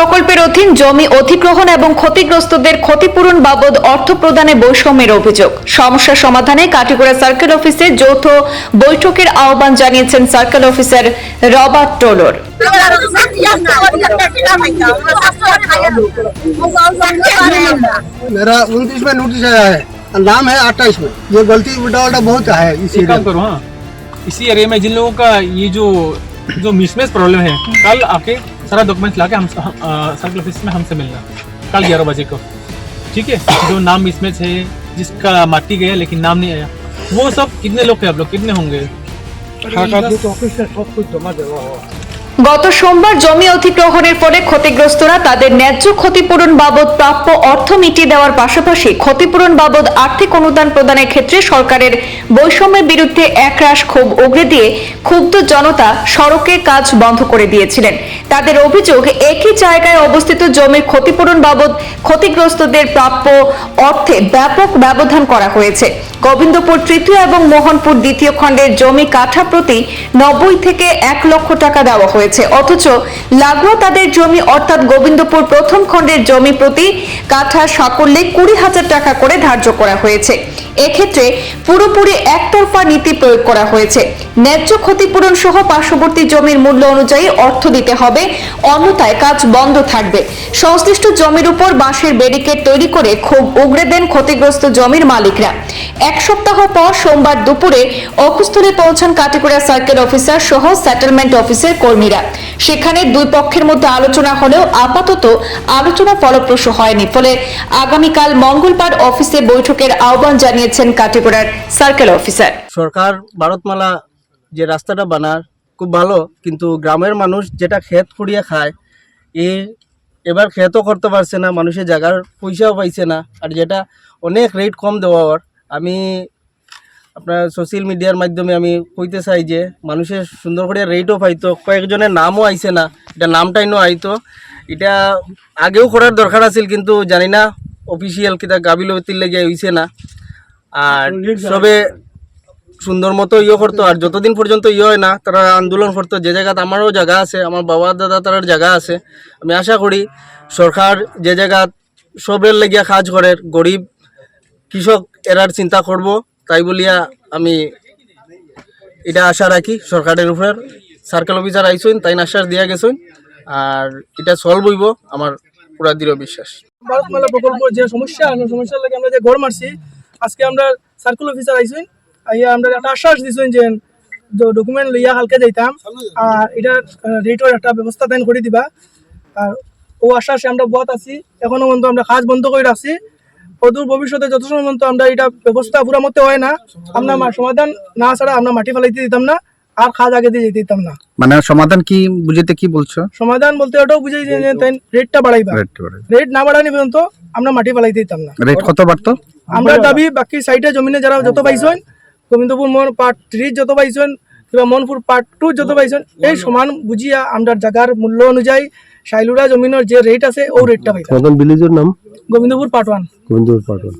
প্রকল্পের অধীন জমি অধিগ্রহণ এবং ক্ষতিগ্রস্তদের ক্ষতিপূরণ বাবদ অর্থ প্রদানে বৈষম্যের অভিযোগ সমস্যা সমাধানে কাটিগড়া সার্কেল অফিসে যৌথ বৈঠকের আহ্বান জানিয়েছেন সার্কেল অফিসার রবার্ট টোলর मेरा उनतीस में नोटिस आया है और नाम है अट्ठाईस में ये गलती उल्टा उल्टा बहुत है इस एक एरिया काम करो हाँ इसी एरिया में जिन लोगों का ये जो जो मिसमैच प्रॉब्लम है कल आके सारा डॉक्यूमेंट्स ला के हम सर्कल ऑफ़िस में हमसे मिलना। कल ग्यारह बजे को। ठीक है? जो नाम इसमें है जिसका माटी गया लेकिन नाम नहीं आया, वो सब कितने लोग थे आप लोग? कितने होंगे? গত সোমবার জমি অধিগ্রহণের ফলে ক্ষতিগ্রস্তরা তাদের ন্যায্য ক্ষতিপূরণ বাবদ প্রাপ্য অর্থ মিটিয়ে দেওয়ার পাশাপাশি ক্ষতিপূরণ বাবদ আর্থিক অনুদান প্রদানের ক্ষেত্রে সরকারের বৈষম্যের বিরুদ্ধে একরাশ ক্ষোভ উগরে দিয়ে ক্ষুব্ধ জনতা সড়কের কাজ বন্ধ করে দিয়েছিলেন। তাদের অভিযোগ একই জায়গায় অবস্থিত জমির ক্ষতিপূরণ বাবদ ক্ষতিগ্রস্তদের প্রাপ্য অর্থে ব্যাপক ব্যবধান করা হয়েছে। গোবিন্দপুর তৃতীয় এবং মোহনপুর দ্বিতীয় খণ্ডের জমি কাঠা প্রতি নব্বই থেকে এক লক্ষ টাকা দেওয়া হয়েছে। অথচ লাগোয়া তাদের জমি, অর্থাৎ গোবিন্দপুর প্রথম খণ্ডের জমি প্রতি কাঠা সাকল্যে কুড়ি হাজার টাকা করে ধার্য করা হয়েছে। এক্ষেত্রে পুরোপুরি একতরফা নীতি প্রয়োগ করা হয়েছে। ন্যায্য ক্ষতিপূরণ সহ পার্শ্ববর্তী জমির মূল্য অনুযায়ী অর্থ দিতে হবে। অন্যথায় কাজ বন্ধ থাকবে। সংশ্লিষ্ট জমির উপর বাঁশের ব্যারিকেড তৈরি করে খুব উগড়ে দেন ক্ষতিগ্রস্ত জমির মালিকরা। এক সপ্তাহ পর সোমবার দুপুরে অকুস্থলে পৌঁছান কাটিকুড়া সার্কেল অফিসার সহ সেটেলমেন্ট অফিসের কর্মীরা। সেখানে দুই পক্ষের মধ্যে আলোচনা হলেও আপাতত আলোচনা ফলপ্রসূ হয়নি। ফলে আগামীকাল মঙ্গলবার অফিসে বৈঠকের আহ্বান জানিয়েছেন কাটিকুড়ার সার্কেল অফিসার। সরকার ভারতমালা যে রাস্তাটা বানার, খুব ভালো, কিন্তু গ্রামের মানুষ যেটা ক্ষেত কুড়িয়ে খায়, এ এবার ক্ষেতও করতে পারছে না, মানুষের জায়গার পয়সাও পাইছে না, আর যেটা অনেক রেট কম দেওয়ার, আমি আপনার সোশ্যাল মিডিয়ার মাধ্যমে আমি কইতে চাই যে, মানুষের সুন্দর করে রেটও পাইতো, কয়েকজনের নামও আইছে না, এটা নামটাই নামটাইনও আইতো, এটা আগেও করার দরকার আছিল, কিন্তু জানি না অফিসিয়াল কিতা গাবিলতির লেগে হইছে না। আর সবে সুন্দর মতো ইয়ে করতো আর যতদিন পর্যন্ত ইয়ে হয় না তারা আন্দোলন করতো। যে জায়গাতে আমারও জায়গা আছে আমার বাবা দাদা তার জায়গা আছে আমি আশা করি সরকার যে জায়গা সবের লেগিয়া কাজ করে গরিব কৃষক এরার চিন্তা করব তাই বলিয়া আমি এটা আশা রাখি সরকারের উপর। সার্কেল অফিসার আইসইন তাই আশ্বাস দিয়া গেছেন আর এটা সলভ হইব আমার পুরা দৃঢ় বিশ্বাস। ভারতমালা প্রকল্প যে সমস্যা সমস্যার লাগে আমরা যে গড় মারছি আজকে আমরা সার্কুল অফিসার আইসুন আইয়া আমরা একটা আশ্বাস দিছুন যে ডকুমেন্ট লইয়া কালকে যাইতাম। আর এটার রেটর একটা ব্যবস্থা তাইন করে দিবা। আর ও আশ্বাসে আমরা বত আছি এখনও পর্যন্ত আমরা কাজ বন্ধ করে রাখছি অদূর ভবিষ্যতে যত সময় পর্যন্ত আমরা এটা ব্যবস্থা পুরা মতে হয় না আমরা সমাধান না ছাড়া আমরা মাটি ফেলাইতে দিতাম না আর খাজ আগে দিয়ে দিতাম না। মানে সমাধান কি বুঝিতে কি বলছো? সমাধান বলতে ওটাও বুঝাই যে তাই রেটটা বাড়াইবা। রেট না বাড়ানি পর্যন্ত আমরা মাটি ফেলাইতে দিতাম না। রেট কত বাড়তো? আমরা দাবি বাকি সাইডে জমিনে যারা যত পাইছেন গোবিন্দপুর মোহন পার্ট থ্রি যত পাইছেন কিংবা মনপুর পার্ট টু যত পাইছেন এই সমান বুঝিয়া আমরা জায়গার মূল্য অনুযায়ী শাইলুরা জমিনের যে রেট আছে ও রেটটা পাইছে কোন ভিলেজের নাম? Gobindapur part one Gobindapur Patan